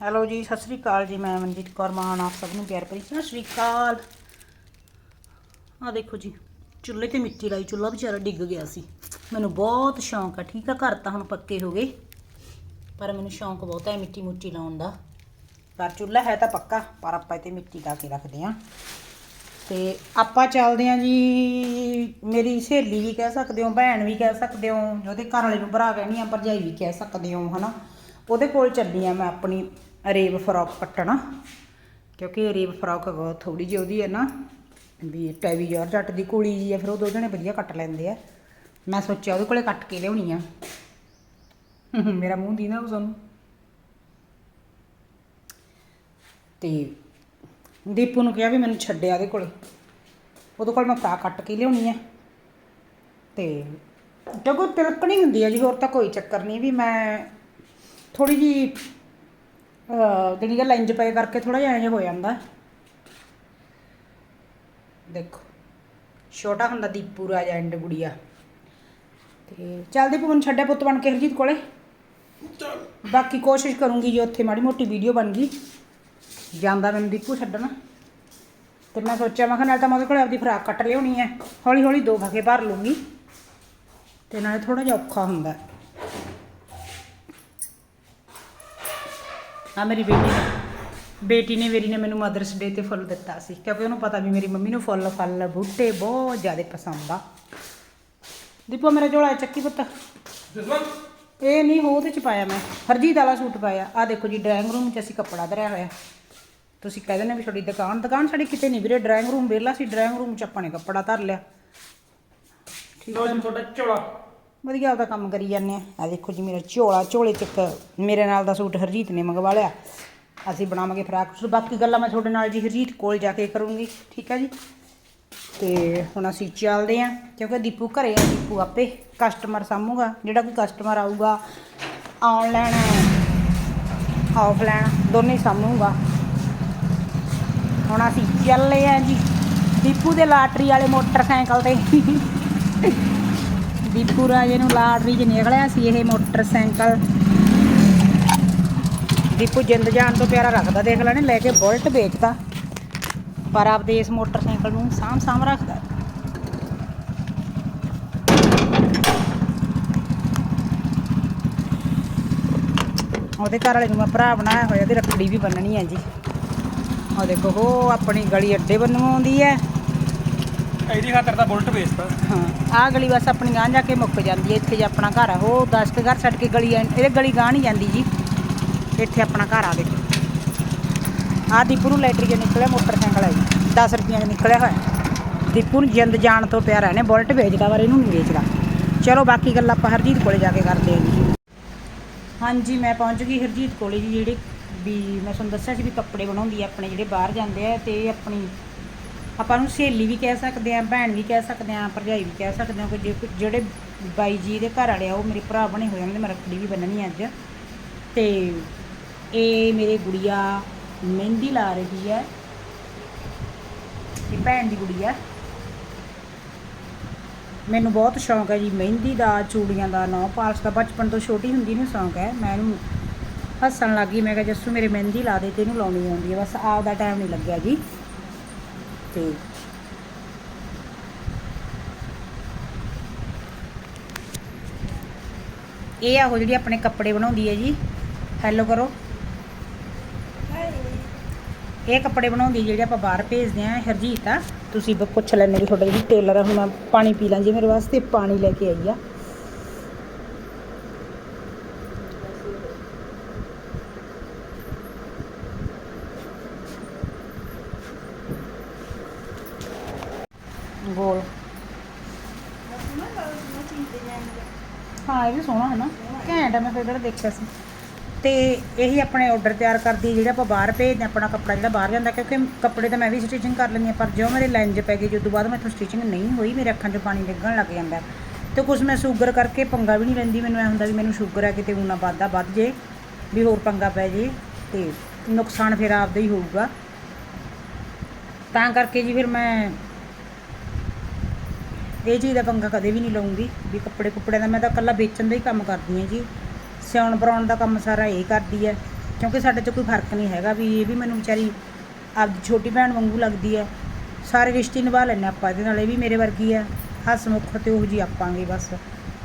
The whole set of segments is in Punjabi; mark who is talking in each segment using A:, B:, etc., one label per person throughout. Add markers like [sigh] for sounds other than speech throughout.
A: ਹੈਲੋ ਜੀ, ਸਤਿ ਸ੍ਰੀ ਅਕਾਲ ਜੀ, ਮੈਂ ਮਨਜੀਤ ਕੌਰ ਮਾਨ, ਆਪ ਸਭ ਨੂੰ ਪਿਆਰ ਭਰੀ ਸਤਿ ਸ੍ਰੀ ਅਕਾਲ। ਆ ਦੇਖੋ ਜੀ, ਚੁੱਲ੍ਹੇ ਤੇ ਮਿੱਟੀ ਲਾਈ, ਚੁੱਲ੍ਹਾ ਵਿਚਾਰਾ ਡਿੱਗ ਗਿਆ ਸੀ। ਮੈਨੂੰ ਬਹੁਤ ਸ਼ੌਂਕ ਆ, ਠੀਕ ਆ, ਘਰ ਤਾਂ ਹੁਣ ਪੱਕੇ ਹੋ ਗਏ, ਪਰ ਮੈਨੂੰ ਸ਼ੌਂਕ ਬਹੁਤ ਹੈ ਮਿੱਟੀ ਮੁੱਟੀ ਲਾਉਣ ਦਾ। ਪਰ ਚੁੱਲ੍ਹਾ ਹੈ ਤਾਂ ਪੱਕਾ, ਪਰ ਆਪਾਂ ਇਹ ਤੇ ਮਿੱਟੀ ਲਾ ਕੇ ਰੱਖਦੇ ਆ ਤੇ ਆਪਾਂ ਚੱਲਦੇ ਆ ਜੀ, ਮੇਰੀ ਸਹੇਲੀ ਵੀ ਕਹਿ ਸਕਦੇ ਹੋ, ਭੈਣ ਵੀ ਕਹਿ ਸਕਦੇ ਹੋ, ਉਹਦੇ ਘਰ ਵਾਲੇ ਨੂੰ ਭਰਾ ਕਹਿਣੀ ਆ ਭਰਜਾਈ ਵੀ ਕਹਿ ਸਕਦੇ ਹੋ, ਹਨਾ। ਉਹਦੇ ਕੋਲ ਚੱਲੀ ਆ ਮੈਂ ਆਪਣੀ ਅਰੇਬ ਫਰੋਕ ਕੱਟਣਾ। ਕਿਉਂਕਿ ਅਰੇਬ ਫਰੋਕ ਥੋੜੀ ਜਿਹੀ ਉਹਦੀ ਹੈ ਨਾ ਵੀ ਟੈਵੀ ਯਾਰ ਜੱਟ ਦੀ ਕੁੜੀ ਜੀ ਆ ਫਿਰ ਉਹ ਦੋ ਜਣੇ ਵਧੀਆ ਕੱਟ ਲੈਂਦੇ ਆ। ਮੈਂ ਸੋਚਿਆ ਉਹਦੇ ਕੋਲੇ ਕੱਟ ਕੇ ਲਿਆਉਣੀ ਆ। [laughs] ਮੇਰਾ ਮੂੰਹ ਦੀ ਨਾ ਤੁਹਾਨੂੰ ਤੇ ਦੀਪੂ ਨੂੰ ਕਿਹਾ ਵੀ ਮੈਨੂੰ ਛੱਡਿਆ ਉਹਦੇ ਕੋਲੇ। ਉਹਦੇ ਕੋਲ ਮੈਂ ਫਰਾ ਕੱਟ ਕੇ ਲਿਆਉਣੀ ਆ। ਤੇ ਕਿਉਂਕਿ ਤਿਲਕਣੀ ਹੁੰਦੀ ਆ ਜੀ, ਹੋਰ ਤਾਂ ਕੋਈ ਚੱਕਰ ਨਹੀਂ ਵੀ ਮੈਂ ਥੋੜੀ ਜੀ ਜਿਹੜੀ ਗੱਲ ਇੰਜ ਪਏ ਕਰਕੇ ਥੋੜਾ ਜਿਹਾ ਇੰਜ ਹੋ ਜਾਂਦਾ। ਦੇਖੋ ਛੋਟਾ ਹੁੰਦਾ ਦੀਪੂ ਰਾਜਾ ਐਂਡ ਗੁੜੀਆ। ਤੇ ਚੱਲ ਦੀਪੂ ਮੈਨੂੰ ਛੱਡਿਆ ਪੁੱਤ ਬਣ ਕੇ ਹਰਜੀਤ ਕੋਲੇ। ਬਾਕੀ ਕੋਸ਼ਿਸ਼ ਕਰੂੰਗੀ ਜੇ ਉੱਥੇ ਮਾੜੀ ਮੋਟੀ ਵੀਡੀਓ ਬਣ ਗਈ। ਜਾਂਦਾ ਮੈਨੂੰ ਦੀਪੂ ਛੱਡਣ। ਤੇ ਮੈਂ ਸੋਚਿਆ ਮੈਂ ਕਿਹਾ ਨਾਲ ਤਾਂ ਮੈਂ ਉਹਦੇ ਕੋਲ ਆਪਦੀ ਫਰਾਕ ਕੱਟ ਲਿਆਉਣੀ ਹੈ। ਹੌਲੀ ਹੌਲੀ ਦੋ ਫਕੇ ਭਰ ਲੂੰਗੀ ਤੇ ਨਾਲੇ ਥੋੜਾ ਜਿਹਾ ਔਖਾ ਹੁੰਦਾ। ਆ ਮੇਰੀ ਬੇਟੀ ਨੇ। ਬੇਟੀ ਨੇ ਮੇਰੀ ਨੇ ਮੈਨੂੰ ਮਦਰਸ ਡੇ ਤੇ ਫੁੱਲ ਦਿੱਤਾ ਸੀ। ਕਿਉਂਕਿ ਉਹਨੂੰ ਪਤਾ ਵੀ ਮੇਰੀ ਮੰਮੀ ਨੂੰ ਫੁੱਲ ਫਲ ਬੂਟੇ ਬਹੁਤ ਜ਼ਿਆਦਾ ਪਸੰਦ ਆ। ਦੀਪੋ ਮੇਰਾ ਝੋਲਾ ਚੱਕੀ ਪੁੱਤ। ਇਹ ਨਹੀਂ ਹੋ ਉਹਦੇ ਚ ਪਾਇਆ ਮੈਂ। ਹਰਜੀਤ ਵਾਲਾ ਸੂਟ ਪਾਇਆ। ਆ ਦੇਖੋ ਜੀ ਡਰਾਇੰਗ ਰੂਮ 'ਚ ਅਸੀਂ ਕੱਪੜਾ ਧਰਿਆ ਹੋਇਆ। ਤੁਸੀਂ ਕਹਿ ਦਿੰਦੇ ਵੀ ਤੁਹਾਡੀ ਦੁਕਾਨ ਦੁਕਾਨ ਸਾਡੀ ਕਿਤੇ ਨਹੀਂ ਵੀਰੇ। ਡਰਾਇੰਗ ਰੂਮ ਵਿਹਲਾ ਸੀ ਡਰਾਇੰਗ ਰੂਮ 'ਚ ਆਪਾਂ ਨੇ ਕੱਪੜਾ ਧਰ ਲਿਆ।
B: ਲੋ ਜੀ ਤੁਹਾਡਾ ਝੋਲਾ।
A: ਵਧੀਆ ਉਹਦਾ ਕੰਮ ਕਰੀ ਜਾਂਦੇ ਆ। ਆ ਦੇਖੋ ਜੀ, ਮੇਰਾ ਝੋਲਾ, ਝੋਲੇ 'ਚ ਇੱਕ ਮੇਰੇ ਨਾਲ ਦਾ ਸੂਟ ਹਰਜੀਤ ਨੇ ਮੰਗਵਾ ਲਿਆ। ਅਸੀਂ ਬਣਾਵਾਂਗੇ ਫਰਾਕ ਸੂਟ। ਬਾਕੀ ਗੱਲਾਂ ਮੈਂ ਤੁਹਾਡੇ ਨਾਲ ਜੀ ਹਰਜੀਤ ਕੋਲ ਜਾ ਕੇ ਕਰੂੰਗੀ, ਠੀਕ ਹੈ ਜੀ? ਤੇ ਹੁਣ ਅਸੀਂ ਚੱਲਦੇ ਆਂ, ਕਿਉਂਕਿ ਦੀਪੂ ਘਰੇ ਆ, ਦੀਪੂ ਆਪੇ ਕਸਟਮਰ ਸਾਂਭੂਗਾ। ਜਿਹੜਾ ਕੋਈ ਕਸਟਮਰ ਆਊਗਾ ਆਨਲਾਈਨ ਆਫਲਾਈਨ ਦੋਨੇ ਹੀ ਸਾਂਭੂਗਾ। ਹੁਣ ਅਸੀਂ ਚੱਲੇ ਆ ਜੀ, ਦੀਪੂ ਦੇ ਲਾਟਰੀ ਵਾਲੇ ਮੋਟਰਸਾਈਕਲ ਤੇ। ਦੀਪੂ ਰਾਜੇ ਨੂੰ ਲਾਟਰੀ 'ਚ ਨਿਕਲਿਆ ਸੀ, ਇਹ ਮੋਟਰਸਾਈਕਲ। ਦੀਪੂ ਜਿੰਦ ਜਾਣ ਤੋਂ ਪਿਆਰਾ ਰੱਖਦਾ, ਦੇਖ ਲੈ ਲੈ ਕੇ ਬੁਲਟ ਵੇਚਦਾ। ਪਰ ਆਪਦੇ ਇਸ ਮੋਟਰਸਾਈਕਲ ਨੂੰ ਸਾਂਭ ਸਾਂਭ ਰੱਖਦਾ। ਉਹਦੇ ਘਰ ਵਾਲੇ ਨੂੰ ਮੈਂ ਭਰਾ ਬਣਾਇਆ ਹੋਇਆ, ਤੇ ਰੱਖੜੀ ਵੀ ਬੰਨਣੀ ਹੈ ਜੀ। ਉਹ ਦੇਖੋ, ਉਹ ਆਪਣੀ ਗਲੀ ਅੱਡੇ ਵੱਲੋਂ ਆਉਂਦੀ ਹੈ।
B: ਇਹਦੀ ਖਾਤਰ ਤਾਂ ਬੁਲਟ ਵੇਚਦਾ
A: ਹਾਂ, ਆਹ ਗਲੀ ਬਸ ਆਪਣੀ ਗਾਂ ਜਾ ਕੇ ਮੁੱਕ ਜਾਂਦੀ ਹੈ, ਇੱਥੇ ਜੇ ਆਪਣਾ ਘਰ ਆ, ਉਹ 10 ਕੁ ਘਰ ਛੱਡ ਕੇ ਗਲੀ ਐਂ- ਇਹਦੇ ਗਲੀ ਗਾਂ ਨਹੀਂ ਜਾਂਦੀ ਜੀ। ਇੱਥੇ ਆਪਣਾ ਘਰ ਆ ਦੇਖੋ। ਆਹ ਦੀਪੂ ਨੂੰ ਲੈਟਰੀ 'ਚ ਨਿਕਲਿਆ, ਮੋਟਰਸਾਈਕਲ ਹੈ ਜੀ 10 ਰੁਪਈਆਂ 'ਚ ਨਿਕਲਿਆ ਹੋਇਆ। ਦੀਪੂ ਨੂੰ ਜਿੰਦ ਜਾਣ ਤੋਂ ਪਿਆਰਾ ਨੇ ਬੁਲਟ ਵੇਚਦਾ ਪਰ ਇਹਨੂੰ ਨਹੀਂ ਵੇਚਦਾ। ਚਲੋ ਬਾਕੀ ਗੱਲ ਆਪਾਂ ਹਰਜੀਤ ਕੋਲੇ ਜਾ ਕੇ ਕਰਦੇ ਹਾਂ ਜੀ। ਹਾਂਜੀ, ਮੈਂ ਪਹੁੰਚ ਗਈ ਹਰਜੀਤ ਕੋਲੇ ਜੀ, ਜਿਹੜੇ ਵੀ ਮੈਂ ਤੁਹਾਨੂੰ ਦੱਸਿਆ ਸੀ ਵੀ ਕੱਪੜੇ ਬਣਾਉਂਦੀ ਆ, ਆਪਣੇ ਜਿਹੜੇ ਬਾਹਰ ਜਾਂਦੇ ਆ, ਤੇ ਇਹ ਆਪਣੀ ਆਪਾਂ ਨੂੰ ਸਹੇਲੀ ਵੀ ਕਹਿ ਸਕਦੇ ਆ, ਭੈਣ ਵੀ ਕਹਿ ਸਕਦੇ ਆ, ਭਰਜਾਈ ਵੀ ਕਹਿ ਸਕਦੇ ਆ ਕਿ ਕੋਈ- ਜਿਹੜੇ ਬਾਈ ਜੀ ਦੇ ਘਰ ਵਾਲੇ ਆ, ਉਹ ਮੇਰੇ ਭਰਾ ਬਣੇ ਹੋਏ ਉਹਨਾਂ ਦੇ ਮੈਂ ਰੱਖੜੀ ਵੀ ਬੰਨਣੀ ਅੱਜ। ਤੇ ਇਹ ਮੇਰੇ ਗੁੜੀਆ ਮਹਿੰਦੀ ਲਾ ਰਹੀ ਹੈ। ਇਹ ਭੈਣ ਦੀ ਗੁੜੀਆ ਮੈਨੂੰ ਬਹੁਤ ਸ਼ੌਂਕ ਹੈ ਜੀ, ਮਹਿੰਦੀ ਦਾ, ਚੂੜੀਆਂ ਦਾ ਨੌ ਪਾਲਸ ਦਾ। ਬਚਪਨ ਤੋਂ ਛੋਟੀ ਹੁੰਦੀ ਨੂੰ ਸ਼ੌਂਕ ਹੈ। ਮੈਂ ਇਹਨੂੰ ਹੱਸਣ ਲੱਗੀ ਮੈਂ ਕਿਹਾ, ਜੱਸੂ ਮੇਰੇ ਮਹਿੰਦੀ ਲਾ ਦੇ, ਤੇ ਇਹਨੂੰ ਲਾਉਣੀ ਆਉਂਦੀ ਹੈ। ਬਸ ਆਪ ਦਾ ਟਾਈਮ ਨਹੀਂ ਲੱਗਿਆ ਜੀ। ਤੇ ਇਹ ਆ ਉਹ ਜਿਹੜੀ ਆਪਣੇ ਕੱਪੜੇ ਬਣਾਉਂਦੀ ਹੈ ਜੀ। ਹੈਲੋ ਕਰੋ। ਇਹ ਕੱਪੜੇ ਬਣਾਉਂਦੀ ਜਿਹੜੇ ਆਪਾਂ ਬਾਹਰ ਭੇਜਦੇ ਆ ਹਰਜੀਤ ਆ। ਤੁਸੀਂ ਪੁੱਛ ਲੈਣੇ ਵੀ ਤੁਹਾਡਾ ਜਿਹੜੀ ਟੇਲਰ ਆ ਹੁਣ ਮੈਂ ਪਾਣੀ ਪੀ ਲਾਂ ਜੀ ਮੇਰੇ ਵਾਸਤੇ ਪਾਣੀ ਲੈ ਕੇ ਆਈ ਆ। ਗੋਲ ਹਾਂ ਇਹ ਵੀ ਸੋਹਣਾ ਹੈ ਨਾ। ਘੈਂਟ ਹੈ ਮੈਂ ਫਿਰ ਜਿਹੜਾ ਦੇਖਿਆ ਸੀ। ਤੇ ਇਹੀ ਆਪਣੇ ਆਰਡਰ ਤਿਆਰ ਕਰਦੀ ਜਿਹੜਾ ਆਪਾਂ ਬਾਹਰ ਭੇਜਦੇ ਹਾਂ, ਆਪਣਾ ਕੱਪੜਾ ਜਿਹੜਾ ਬਾਹਰ ਜਾਂਦਾ ਕਿਉਂਕਿ ਕੱਪੜੇ ਤਾਂ ਮੈਂ ਵੀ ਸਟਿਚਿੰਗ ਕਰ ਲੈਂਦੀ ਹਾਂ ਪਰ ਜਿਉਂ ਮੇਰੇ ਲੈਂਜ ਪੈ ਗਈ ਜਦੋਂ ਬਾਅਦ ਮੈਥੋਂ ਸਟਿਚਿੰਗ ਨਹੀਂ ਹੋਈ ਮੇਰੇ ਅੱਖਾਂ 'ਚ ਪਾਣੀ ਡਿੱਗਣ ਲੱਗ ਜਾਂਦਾ। ਹੈ। ਤੇ ਕੁਝ ਮੈਂ ਸ਼ੂਗਰ ਕਰਕੇ ਪੰਗਾ ਵੀ ਨਹੀਂ ਲੈਂਦੀ ਮੈਨੂੰ ਐ ਹੁੰਦਾ ਵੀ ਮੈਨੂੰ ਸ਼ੂਗਰ ਹੈ ਕਿਤੇ ਉਨਾ ਵੱਧਦਾ ਵੱਧ ਜੇ ਵੀ ਹੋਰ ਪੰਗਾ ਪੈ ਜੇ ਤੇ ਨੁਕਸਾਨ ਫਿਰ ਆਪਦਾ ਹੀ ਹੋਊਗਾ। ਤਾਂ ਕਰਕੇ ਜੀ ਫਿਰ ਮੈਂ ਇਹ ਚੀਜ਼ ਦਾ ਪੰਗਾ ਕਦੇ ਵੀ ਨਹੀਂ ਲਵਾਂਗੀ ਵੀ ਕੱਪੜੇ ਕੁੱਪੜੇ ਦਾ ਮੈਂ ਤਾਂ ਇਕੱਲਾ ਵੇਚਣ ਦਾ ਹੀ ਕੰਮ ਕਰਦੀ ਹਾਂ ਜੀ। ਸਿਉਣ ਪਰਾਉਣ ਦਾ ਕੰਮ ਸਾਰਾ ਇਹ ਕਰਦੀ ਹੈ, ਕਿਉਂਕਿ ਸਾਡੇ 'ਚ ਕੋਈ ਫ਼ਰਕ ਨਹੀਂ ਹੈਗਾ ਵੀ ਇਹ ਵੀ ਮੈਨੂੰ ਵਿਚਾਰੀ ਆਪਦੀ ਛੋਟੀ ਭੈਣ ਵਾਂਗੂ ਲੱਗਦੀ ਹੈ। ਸਾਰੇ ਰਿਸ਼ਤੇ ਨਿਭਾ ਲੈਂਦੇ ਆਪਾਂ, ਇਹਦੇ ਨਾਲ ਇਹ ਵੀ ਮੇਰੇ ਵਰਗੀ ਆ ਹਸਮੁਖ ਤੇ ਉਹ ਜੀ ਆਪਾਂਗੇ ਬਸ।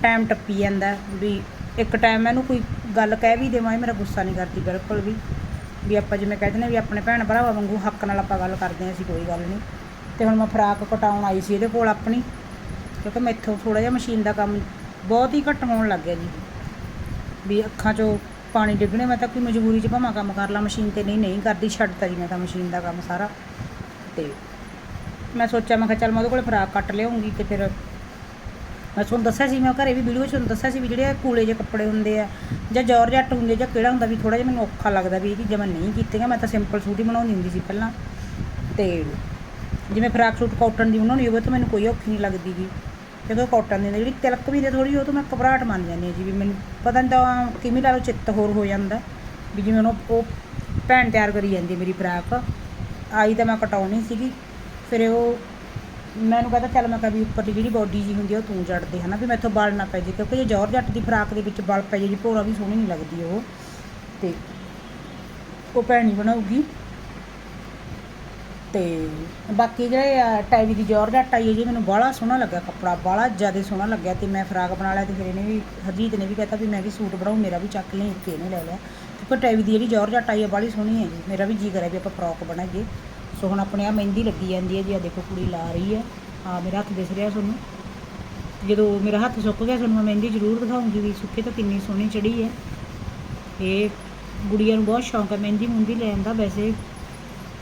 A: ਟਾਈਮ ਟੱਪੀ ਜਾਂਦਾ ਵੀ ਇੱਕ ਟਾਈਮ ਮੈਨੂੰ ਕੋਈ ਗੱਲ ਕਹਿ ਵੀ ਦੇਵਾਂ, ਇਹ ਮੇਰਾ ਗੁੱਸਾ ਨਹੀਂ ਕਰਦੀ ਬਿਲਕੁਲ ਵੀ। ਵੀ ਆਪਾਂ ਜਿਵੇਂ ਕਹਿੰਦੇ ਨੇ ਵੀ ਆਪਣੇ ਭੈਣ ਭਰਾਵਾਂ ਵਾਂਗੂ ਹੱਕ ਨਾਲ ਆਪਾਂ ਗੱਲ ਕਰਦੇ ਹਾਂ ਅਸੀਂ ਕੋਈ ਗੱਲ ਨਹੀਂ। ਤੇ ਹੁਣ ਮੈਂ ਫਰਾਕ ਕਟਾਉਣ ਆਈ ਸੀ ਇਹਦੇ ਕੋਲ ਆਪਣੀ। ਕਿਉਂਕਿ ਮੈਥੋਂ ਥੋੜਾ ਜਿਹਾ ਮਸ਼ੀਨ ਦਾ ਕੰਮ ਬਹੁਤ ਹੀ ਘੱਟ ਹੋਣ ਲੱਗ ਗਿਆ ਜੀ। ਵੀ ਅੱਖਾਂ 'ਚੋਂ ਪਾਣੀ ਡਿੱਗਣੇ, ਮੈਂ ਤਾਂ ਕੋਈ ਮਜਬੂਰੀ 'ਚ ਭਾਵਾਂ ਕੰਮ ਕਰ ਲਾ, ਮਸ਼ੀਨ ਤੇ ਨਹੀਂ ਨਹੀਂ ਕਰਦੀ, ਛੱਡਤਾ ਜੀ ਮੈਂ ਤਾਂ ਮਸ਼ੀਨ ਦਾ ਕੰਮ ਸਾਰਾ। ਤੇ ਮੈਂ ਸੋਚਿਆ, ਮੈਂ ਕਿਹਾ ਚੱਲ ਮੈਂ ਉਹਦੇ ਕੋਲ ਫਰਾਕ ਕੱਟ ਲਿਆਉਂਗੀ ਤੇ ਫਿਰ ਮੈਂ ਤੁਹਾਨੂੰ ਦੱਸਿਆ ਸੀ, ਮੈਂ ਘਰੇ ਵੀ ਵੀਡੀਓ 'ਚ ਤੁਹਾਨੂੰ ਦੱਸਿਆ ਸੀ ਵੀ ਜਿਹੜੇ ਕੂਲੇ ਜਿਹੇ ਕੱਪੜੇ ਹੁੰਦੇ ਆ, ਜਾਂ ਜੌਰਜੱਟ ਹੁੰਦੇ, ਜਾਂ ਕਿਹੜਾ ਹੁੰਦਾ ਵੀ ਥੋੜਾ ਜਿਹਾ ਮੈਨੂੰ ਔਖਾ ਲੱਗਦਾ ਵੀ ਇਹ ਚੀਜ਼ਾਂ ਮੈਂ ਨਹੀਂ ਕੀਤੀਆਂ, ਮੈਂ ਤਾਂ ਸਿੰਪਲ ਸੂਟ ਹੀ ਬਣਾਉਂਦੀ ਹੁੰਦੀ ਸੀ ਪਹਿਲਾਂ। ਤੇ ਜਿਵੇਂ ਫਰਾਕ ਸੂਟ ਕਾਟਨ ਦੀ ਬਣਾਉਣੀ ਹੋਵੇ ਤਾਂ ਮੈਨੂੰ ਕੋਈ ਔਖੀ ਨਹੀਂ ਲੱਗਦੀ ਜੀ। ਜਦੋਂ ਕਾਟਨ ਦੀ ਜਿਹੜੀ ਤਿਲਕ ਵੀ ਦੇ ਥੋੜੀ ਉਹ ਤੋਂ ਮੈਂ ਘਬਰਾਹਟ ਮੰਨ ਜਾਂਦੀ ਹਾਂ ਜੀ ਵੀ ਮੈਨੂੰ ਪਤਾ ਨਹੀਂ ਤਾਂ ਕਿਵੇਂ ਲਾ ਲਓ, ਚਿੱਤ ਹੋਰ ਹੋ ਜਾਂਦਾ। ਵੀ ਜਿਵੇਂ ਉਹਨੂੰ ਉਹ ਭੈਣ ਤਿਆਰ ਕਰੀ ਜਾਂਦੀ ਮੇਰੀ ਫਰਾਕ ਆਈ ਤਾਂ ਮੈਂ ਕਟਾਉਣੀ ਸੀਗੀ, ਫਿਰ ਉਹ ਮੈਨੂੰ ਕਹਿੰਦਾ, ਚੱਲ ਮੈਂ ਕਿਹਾ ਵੀ ਉੱਪਰ ਦੀ ਜਿਹੜੀ ਬੋਡੀ ਜੀ ਹੁੰਦੀ ਆ, ਉਹ ਤੂੰ ਜੜਦੇ ਹਨਾ, ਵੀ ਮੈਥੋਂ ਬਲ ਨਾ ਪੈ ਜੇ, ਕਿਉਂਕਿ ਜੇ ਜੌਰ ਜੱਟ ਦੀ ਫਰਾਕ ਦੇ ਵਿੱਚ ਬਲ ਪੈ ਜੇ, ਜੀ ਭੋਰਾ ਵੀ ਸੋਹਣੀ ਨਹੀਂ ਲੱਗਦੀ ਉਹ। ਤੇ ਉਹ ਭੈਣ ਹੀ ਬਣਾਉਗੀ ਤੇ ਬਾਕੀ ਜਿਹੜੇ ਆ, ਟਾਈਵੀ ਦੀ ਜੌਰ ਜੱਟ ਆਈ ਹੈ ਜੀ ਮੈਨੂੰ ਬਾਹਲਾ ਸੋਹਣਾ ਲੱਗਾ ਕੱਪੜਾ ਬਾਹਲਾ ਜ਼ਿਆਦਾ ਸੋਹਣਾ ਲੱਗਿਆ ਤੇ ਮੈਂ ਫਰਾਕ ਬਣਾ ਲਿਆ ਤੇ ਫਿਰ ਇਹਨੇ ਵੀ ਹਰਜੀਤ ਨੇ ਵੀ ਕਹਤਾ ਵੀ ਮੈਂ ਵੀ ਸੂਟ ਬਣਾਉ ਮੇਰਾ ਵੀ ਚੱਕ ਲਈ ਇੱਕ ਇਹਨੇ ਲੈ ਲਿਆ। ਕਿਉਂਕਿ ਟਾਈਵੀ ਦੀ ਜਿਹੜੀ ਜੌਰ ਆਈ ਹੈ ਬਾਹਲੀ ਸੋਹਣੀ ਹੈ ਜੀ ਮੇਰਾ ਵੀ ਜੀ ਕਰਿਆ ਵੀ ਆਪਾਂ ਫਰਾਕ ਬਣਾਈਏ। ਸੋ ਹੁਣ ਆਪਣੇ ਆ ਮਹਿੰਦੀ ਲੱਗੀ ਜਾਂਦੀ ਹੈ ਜੀ ਆ ਦੇਖੋ ਕੁੜੀ ਲਾ ਰਹੀ ਹੈ ਆ ਮੇਰਾ ਹੱਥ ਦਿਸ ਰਿਹਾ ਤੁਹਾਨੂੰ ਜਦੋਂ ਮੇਰਾ ਹੱਥ ਸੁੱਕ ਗਿਆ ਤੁਹਾਨੂੰ ਮੈਂ ਮਹਿੰਦੀ ਜ਼ਰੂਰ ਦਿਖਾਉਂਗੀ ਵੀ ਸੁੱਕੇ ਤਾਂ ਕਿੰਨੀ ਸੋਹਣੀ ਚੜੀ ਹੈ। ਇਹ ਗੁੜੀਆਂ ਨੂੰ ਬਹੁਤ ਸ਼ੌਂਕ ਹੈ ਮਹਿੰਦੀ ਮੁੰਦੀ ਲੈਣ ਦਾ ਵੈਸੇ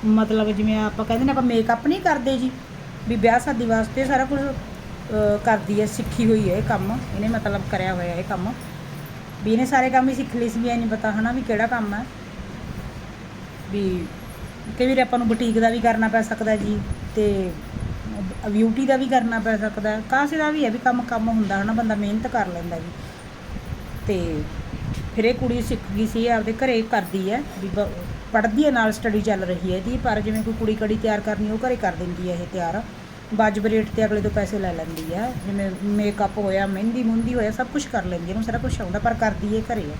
A: ਮਤਲਬ ਜਿਵੇਂ ਆਪਾਂ ਕਹਿੰਦੇ ਨੇ ਆਪਾਂ ਮੇਕਅਪ ਨਹੀਂ ਕਰਦੇ ਜੀ, ਵੀ ਵਿਆਹ ਸ਼ਾਦੀ ਵਾਸਤੇ ਸਾਰਾ ਕੁਝ ਕਰਦੀ ਹੈ, ਸਿੱਖੀ ਹੋਈ ਹੈ ਇਹ ਕੰਮ, ਇਹਨੇ ਮਤਲਬ ਕਰਿਆ ਹੋਇਆ ਇਹ ਕੰਮ। ਵੀ ਇਹਨੇ ਸਾਰੇ ਕੰਮ ਹੀ ਸਿੱਖ ਲਏ ਸੀ, ਵੀ ਇਹ ਨਹੀਂ ਪਤਾ ਹਨਾ ਵੀ ਕਿਹੜਾ ਕੰਮ ਹੈ। ਵੀ ਕਈ ਵਾਰ ਆਪਾਂ ਨੂੰ ਬੁਟੀਕ ਦਾ ਵੀ ਕਰਨਾ ਪੈ ਸਕਦਾ ਜੀ, ਤੇ ਬਿਊਟੀ ਦਾ ਵੀ ਕਰਨਾ ਪੈ ਸਕਦਾ, ਕਾਸੇ ਦਾ ਵੀ ਹੈ ਵੀ ਕੰਮ ਕੰਮ ਹੁੰਦਾ ਹਨਾ, ਬੰਦਾ ਮਿਹਨਤ ਕਰ ਲੈਂਦਾ ਜੀ। ਤੇ ਫਿਰ ਇਹ ਕੁੜੀ ਸਿੱਖ ਗਈ ਸੀ ਆਪਦੇ ਘਰੇ ਕਰਦੀ ਹੈ, ਵੀ ਪੜ੍ਹਦੀ ਹੈ, ਨਾਲ ਸਟੱਡੀ ਚੱਲ ਰਹੀ ਹੈ ਇਹਦੀ, ਪਰ ਜਿਵੇਂ ਕੋਈ ਕੁੜੀ ਕੜੀ ਤਿਆਰ ਕਰਨੀ, ਉਹ ਘਰੇ ਕਰ ਦਿੰਦੀ ਹੈ ਇਹ ਤਿਆਰ। ਵਾਜਬ ਰੇਟ ਤੇ ਅਗਲੇ ਤੋਂ ਪੈਸੇ ਲੈ ਲੈਂਦੀ ਆ ਜਿਵੇਂ ਮੇਕਅਪ ਹੋਇਆ, ਮਹਿੰਦੀ ਮੁੰਦੀ ਹੋਇਆ, ਸਭ ਕੁਝ ਕਰ ਲੈਂਦੀ ਹੈ, ਇਹਨੂੰ ਸਾਰਾ ਕੁਝ ਆਉਂਦਾ, ਪਰ ਕਰਦੀ ਇਹ ਘਰੇ। ਹੈ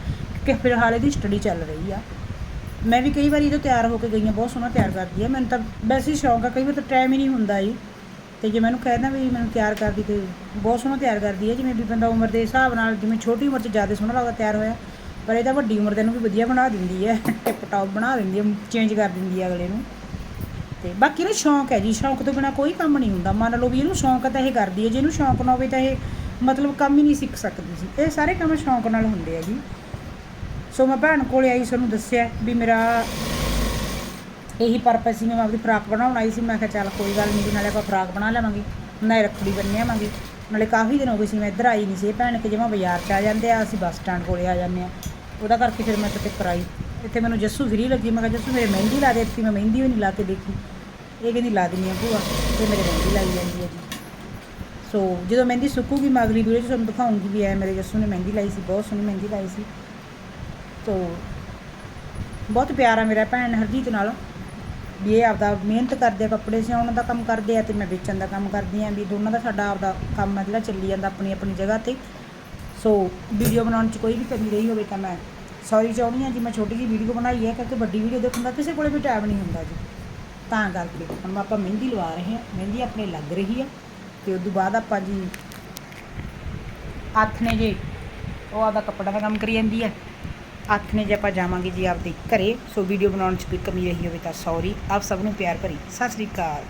A: ਕਿਉਂਕਿ ਫਿਲਹਾਲ ਇਹਦੀ ਸਟੱਡੀ ਚੱਲ ਰਹੀ ਆ। ਮੈਂ ਵੀ ਕਈ ਵਾਰੀ ਇਹਦੋਂ ਤਿਆਰ ਹੋ ਕੇ ਗਈ ਹਾਂ ਬਹੁਤ ਸੋਹਣਾ ਤਿਆਰ ਕਰਦੀ ਆ ਮੈਨੂੰ ਤਾਂ ਵੈਸੇ ਹੀ ਸ਼ੌਂਕ ਆ, ਕਈ ਵਾਰ ਤਾਂ ਟਾਈਮ ਹੀ ਨਹੀਂ ਹੁੰਦਾ ਜੀ। ਤੇ ਜੇ ਮੈਨੂੰ ਕਹਿੰਦਾ ਵੀ ਮੈਨੂੰ ਤਿਆਰ ਕਰਦੀ ਤੇ ਬਹੁਤ ਸੋਹਣਾ ਤਿਆਰ ਕਰਦੀ ਹੈ। ਜਿਵੇਂ ਵੀ ਬੰਦਾ ਉਮਰ ਦੇ ਹਿਸਾਬ ਨਾਲ, ਜਿਵੇਂ ਛੋਟੀ ਉਮਰ 'ਚ ਜ਼ਿਆਦਾ ਸੋਹਣਾ ਲੱਗਦਾ ਤਿਆਰ ਹੋਇਆ ਪਰ ਇਹ ਤਾਂ ਵੱਡੀ ਉਮਰ ਦੇ ਨੂੰ ਵੀ ਵਧੀਆ ਬਣਾ ਦਿੰਦੀ ਹੈ। ਟਿਪ ਟੌਪ ਬਣਾ ਦਿੰਦੀ ਹੈ ਚੇਂਜ ਕਰ ਦਿੰਦੀ ਹੈ ਅਗਲੇ ਨੂੰ। ਤੇ ਬਾਕੀ ਨਾ ਸ਼ੌਂਕ ਹੈ ਜੀ, ਸ਼ੌਂਕ ਤੋਂ ਬਿਨਾ ਕੋਈ ਕੰਮ ਨਹੀਂ ਹੁੰਦਾ। ਮੰਨ ਲਓ ਵੀ ਇਹਨੂੰ ਸ਼ੌਂਕ ਤਾਂ ਇਹ ਕਰਦੀ ਹੈ, ਜੇ ਇਹਨੂੰ ਸ਼ੌਂਕ ਨਾ ਹੋਵੇ ਤਾਂ ਇਹ ਮਤਲਬ ਕੰਮ ਹੀ ਨਹੀਂ ਸਿੱਖ ਸਕਦੀ ਸੀ। ਇਹ ਸਾਰੇ ਕੰਮ ਸ਼ੌਂਕ ਨਾਲ ਹੁੰਦੇ ਆ ਜੀ। ਸੋ ਮੈਂ ਭੈਣ ਕੋਲੇ ਆਈ ਸਾਨੂੰ ਦੱਸਿਆ ਵੀ ਮੇਰਾ ਇਹੀ ਪਰਪਸ ਸੀ, ਮੈਂ ਆਪਦੀ ਫਰਾਕ ਬਣਾਉਣ ਆਈ ਸੀ। ਮੈਂ ਕਿਹਾ ਚੱਲ ਕੋਈ ਗੱਲ ਨਹੀਂ ਜੀ, ਨਾਲੇ ਆਪਾਂ ਫਰਾਕ ਬਣਾ ਲਵਾਂਗੇ। ਨਾਲੇ ਰੱਖੜੀ ਬੰਨ੍ਹ ਆਵਾਂਗੇ ਨਾਲੇ ਕਾਫੀ ਦਿਨ ਹੋ ਗਏ ਸੀ, ਮੈਂ ਇੱਧਰ ਆਈ ਨਹੀਂ ਸੀ। ਇਹ ਭੈਣ ਕਿ ਜਿਵੇਂ ਬਾਜ਼ਾਰ 'ਚ ਆ ਜਾਂਦੇ ਆ, ਅਸੀਂ ਬੱਸ ਸਟੈਂਡ ਕੋਲੇ ਆ ਜਾਂਦੇ ਆ। ਉਹਦਾ ਕਰਕੇ ਫਿਰ ਮੈਂ ਕਿਤੇ ਕਰਾਈ ਇੱਥੇ ਮੈਨੂੰ ਜੱਸੂ ਫਰੀ ਲੱਗੀ। ਮੈਂ ਕਿਹਾ, ਜੱਸੂ, ਮੇਰੇ ਮਹਿੰਦੀ ਲਾ ਦੇ ਇੱਥੇ। ਮੈਂ ਮਹਿੰਦੀ ਵੀ ਨਹੀਂ ਲਾ ਕੇ ਦੇਖੀ। ਇਹ ਕਹਿੰਦੀ, ਲਾ ਦਿੰਦੀ ਆ ਭੂਆ। ਤੇ ਮੇਰੇ ਮਹਿੰਦੀ ਲਾਈ ਜਾਂਦੀ ਹੈ ਜੀ। ਸੋ ਜਦੋਂ ਮਹਿੰਦੀ ਸੁੱਕੂਗੀ, ਮੈਂ ਅਗਲੀ ਵੀਡੀਓ 'ਚ ਤੁਹਾਨੂੰ ਦਿਖਾਉਂਗੀ ਵੀ ਐ ਮੇਰੇ ਜੱਸੂ ਨੇ ਮਹਿੰਦੀ ਲਾਈ ਸੀ, ਬਹੁਤ ਸੋਹਣੀ ਮਹਿੰਦੀ ਲਾਈ ਸੀ। ਤੋ ਬਹੁਤ ਪਿਆਰ ਆ ਮੇਰਾ ਭੈਣ ਹਰਜੀਤ ਨਾਲ। ਵੀ ਇਹ ਆਪਦਾ ਮਿਹਨਤ ਕਰਦੇ ਆ, ਕੱਪੜੇ ਸਿਉਣ ਦਾ ਕੰਮ ਕਰਦੇ ਆ ਤੇ ਮੈਂ ਵੇਚਣ ਦਾ ਕੰਮ ਕਰਦੀ ਆ। ਵੀ ਦੋਨਾਂ ਦਾ ਸਾਡਾ ਆਪਦਾ ਕੰਮ ਹੈ ਜਿਹੜਾ ਚੱਲੀ ਜਾਂਦਾ ਆਪਣੀ ਆਪਣੀ ਜਗ੍ਹਾ ਤੇ। ਸੋ ਵੀਡੀਓ ਬਣਾਉਣ 'ਚ ਕੋਈ ਵੀ ਕਮੀ ਰਹੀ ਹੋਵੇ ਤਾਂ ਮੈਂ ਸੌਰੀ ਚਾਹੁੰਦੀ ਹਾਂ ਜੀ ਮੈਂ ਛੋਟੀ ਜਿਹੀ ਵੀਡੀਓ ਬਣਾਈ ਹੈ ਕਿਉਂਕਿ ਵੱਡੀ ਵੀਡੀਓ ਦੇਖਣ ਦਾ ਕਿਸੇ ਕੋਲੇ ਵੀ ਟਾਈਮ ਨਹੀਂ ਹੁੰਦਾ ਜੀ। ਤਾਂ ਕਰਕੇ ਹੁਣ ਆਪਾਂ ਮਹਿੰਦੀ ਲਵਾ ਰਹੇ ਹਾਂ। ਮਹਿੰਦੀ ਆਪਣੇ ਲੱਗ ਰਹੀ ਆ ਤੇ ਉਸ ਤੋਂ ਬਾਅਦ ਆਪਾਂ ਜੀ ਹੱਥ ਨੇ ਜੇ ਉਹ ਆਪਦਾ ਕੱਪੜਾ ਦਾ ਕੰਮ ਕਰੀ ਜਾਂਦੀ ਹੈ ਹੱਥ ਨੇ ਜੇ ਆਪਾਂ ਜਾਵਾਂਗੇ ਜੀ ਆਪਦੇ ਘਰੇ। ਸੋ ਵੀਡੀਓ ਬਣਾਉਣ 'ਚ ਕੋਈ ਕਮੀ ਰਹੀ ਹੋਵੇ ਤਾਂ ਸੌਰੀ ਆਪ ਸਭ ਨੂੰ ਪਿਆਰ ਭਰੀ। ਸਤਿ ਸ੍ਰੀ ਅਕਾਲ।